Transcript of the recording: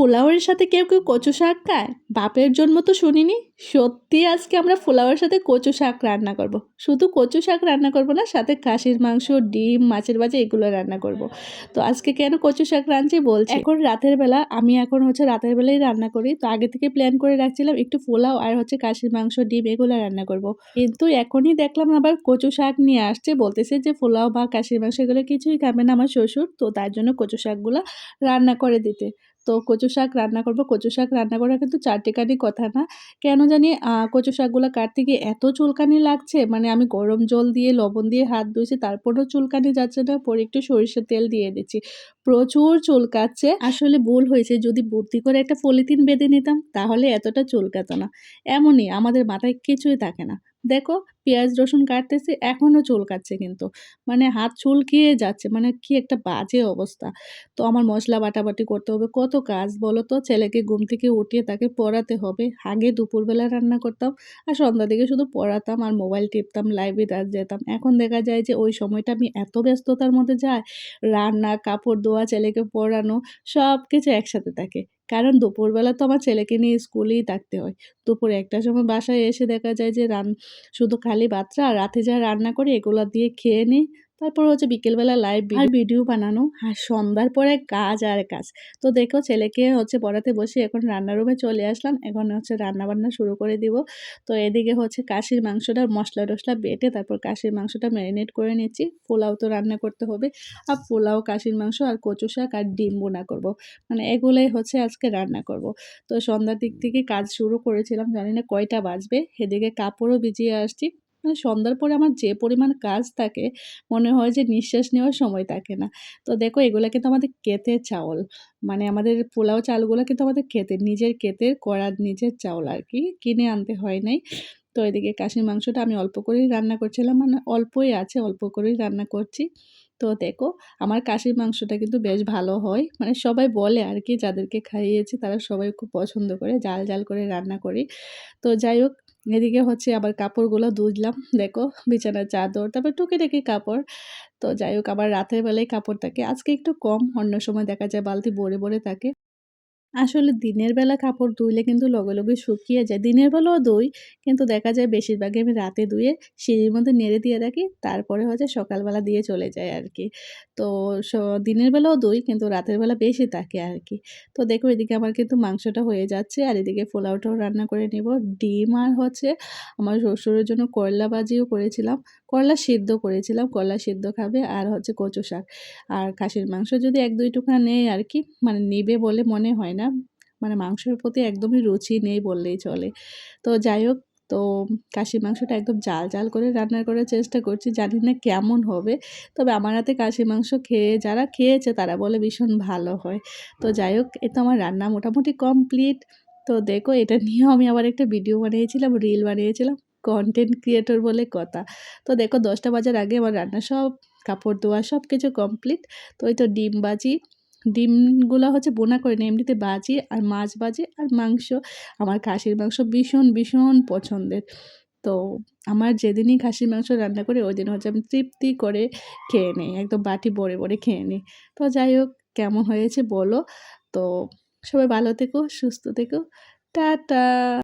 পোলাওয়ের সাথে কেউ কেউ কচু শাক খায়? বাপের জন্ম তো শুনিনি। সত্যি আজকে আমরা পোলাওয়ের সাথে কচু শাক রান্না করব। শুধু কচু শাক রান্না করব না, সাথে খাসির মাংস, ডিম, মাছের বাজে এগুলো রান্না করব। তো আজকে কেন কচু শাক রাঁধছি বলছি? এখন রাতের বেলা, আমি এখন হচ্ছে রাতের বেলাই রান্না করি। তো আগে থেকে প্ল্যান করে রাখছিলাম একটু পোলাও আর হচ্ছে খাসির মাংস, ডিম এগুলো রান্না করব। কিন্তু এখনই দেখলাম আবার কচু শাক নিয়ে আসছে। বলতেছে যে পোলাও বা খাসির মাংস এগুলো কিছুই খাবে না আমার শ্বশুর। তো তার জন্য কচু শাকগুলো রান্না করে দিতে। তো কচু শাক রান্না করব। কচু শাক রান্না করা কিন্তু চারটেকানি কথা না। কেন জানি কচু শাকগুলো কাটতে গিয়ে এত চুলকানি লাগছে মানে আমি গরম জল দিয়ে, লবণ দিয়ে হাত ধুয়েছি, তারপরেও চুলকানি যাচ্ছে না। পরে একটু সরিষার তেল দিয়ে দিচ্ছি প্রচুর চুলকাচ্ছে। আসলে ভুল হয়েছে, যদি বুদ্ধি করে একটা পলিথিন বেঁধে নিতাম, তাহলে এতটা চুলকাতো না। এমনই আমাদের মাথায় কিছুই থাকে না। দেখো, পেঁয়াজ রসুন কাটতেছি এখনও চুলকাচ্ছে কিন্তু। মানে হাত চুলকিয়ে যাচ্ছে মানে কি একটা বাজে অবস্থা। তো আমার মশলা বাটাবাটি করতে হবে, কত কাজ বলো তো? ছেলেকে ঘুম থেকে উঠিয়ে তাকে পড়াতে হবে। আগে দুপুরবেলা রান্না করতাম আর সন্ধ্যা দিকে শুধু পড়াতাম আর মোবাইল টিপতাম লাইভে যেতাম। এখন দেখা যায় যে ওই সময়টা আমি এত ব্যস্ততার মধ্যে যাই, রান্না, কাপড় ধোয়া, ছেলেকে পড়ানো সব কিছু একসাথে থাকে। কারণ দুপুরবেলা তো আমার ছেলেকে নিয়ে স্কুলেই থাকতে হয়। দুপুরে একটা সময় বাসায় এসে দেখা যায় যে রান, শুধু খালি বাচ্চা রাতে যা রান্না করে এগুলো দিয়ে খেয়ে নিই। তারপর হচ্ছে বিকেলবেলা লাইভ আর ভিডিও বানানো আর সন্ধ্যার পরে কাজ আর কাজ। তো দেখো ছেলেকে হচ্ছে পড়াতে বসে এখন রান্নার রুমে চলে আসলাম এখন হচ্ছে রান্না বান্না শুরু করে দিব। তো এদিকে হচ্ছে কাশির মাংসটা মশলা টশলা বেটে তারপর কাশির মাংসটা ম্যারিনেট করে নিচ্ছি। পোলাও তো রান্না করতে হবে। আর পোলাও কাশির মাংস আর কচু শাক আর ডিম বোনা করব। মানে এগুলোই হচ্ছে আজকে রান্না করব। তো সন্ধ্যার দিক থেকে কাজ শুরু করেছিলাম জানি না কয়টা বাজবে। এদিকে কাপড়ও ভিজিয়ে আসছি। মানে সন্ধ্যার পরে আমার যে পরিমাণ কাজ থাকে, মনে হয় যে নিঃশ্বাস নেওয়ার সময় থাকে না। তো দেখো এগুলো কিন্তু আমাদের কেতে চাউল। মানে আমাদের পোলাও চালগুলো কিন্তু আমাদের খেতে নিজের কেতের করার নিজের চাউল আর কি, কিনে আনতে হয় নাই। তো এদিকে কাশির মাংসটা আমি অল্প করেই রান্না করছিলাম মানে অল্পই আছে, অল্প করেই রান্না করছি। তো দেখো, আমার কাশির মাংসটা কিন্তু বেশ ভালো হয়। মানে সবাই বলে আর কি যাদেরকে খাইয়েছি তারা সবাই খুব পছন্দ করে, জাল জাল করে রান্না করি। তো যাই হোক, এদিকে হচ্ছে আবার কাপড়গুলো ধুজলাম দেখো, বিছানার চাদর, তারপর টুকে টুকিটাকি কাপড়। তো যাই হোক, আবার রাতের বেলায় কাপড় থাকে আজকে একটু কম, অন্য সময় দেখা যায় বালতি ভরে ভরে থাকে। আসলে দিনের বেলা কাপড় ধুইলে কিন্তু লগে লগে শুকিয়ে যায়। দিনের বেলাও ধুই, কিন্তু দেখা যায় বেশিরভাগই আমি রাতে ধুয়ে সিঁড়ির মধ্যে নেড়ে দিয়ে রাখি, তারপরে হচ্ছে সকালবেলা দিয়ে চলে যায় আর কি তো দিনের বেলাও ধুই, কিন্তু রাতের বেলা বেশি থাকে আর কি তো দেখো এদিকে আমার কিন্তু মাংসটা হয়ে যাচ্ছে, আর এদিকে পোলাওটাও রান্না করে নেব। ডিম আর হচ্ছে আমার শ্বশুরের জন্য করলা বাজিও করেছিলাম। করলা সিদ্ধ করেছিলাম, করলা সিদ্ধ খাবে আর হচ্ছে কচু শাক। আর খাসির মাংস যদি এক দুই টুকরা নেয় আর কি মানে নেবে বলে মনে হয় না। মানে মাংসের প্রতি একদমই রুচি নেই বললেই চলে। তো যাই হোক, তো কাশি মাংসটা একদম জাল জাল করে রান্না করার চেষ্টা করছি, জানি না কেমন হবে। তবে আমার হাতে কাশি মাংস খেয়ে, যারা খেয়েছে তারা বলে ভীষণ ভালো হয়। তো যাই হোক, এ তো আমার রান্না মোটামুটি কমপ্লিট। তো দেখো, এটা নিয়েও আমি আবার একটা ভিডিও বানিয়েছিলাম, রিল বানিয়েছিলাম কন্টেন্ট ক্রিয়েটর বলে কথা। তো দেখো, দশটা বাজার আগে আমার রান্না সব, কাপড় ধোয়া সব কিছু কমপ্লিট তো ওই তো ডিম বাজি ডিমগুলো হচ্ছে বোনা করে নিই। এমনিতে বাজি আর মাছ বাজি আর মাংস। আমার খাসির মাংস ভীষণ ভীষণ পছন্দের। তো আমার যেদিনই খাসির মাংস রান্না করি, ওই দিন হচ্ছে আমি তৃপ্তি করে খেয়ে নিই। একদম বাটি ভরে ভরে খেয়ে নিই। তো যাই হোক, কেমন হয়েছে বলো। তো সবাই ভালো থেকো, সুস্থ থেকো। টাটা!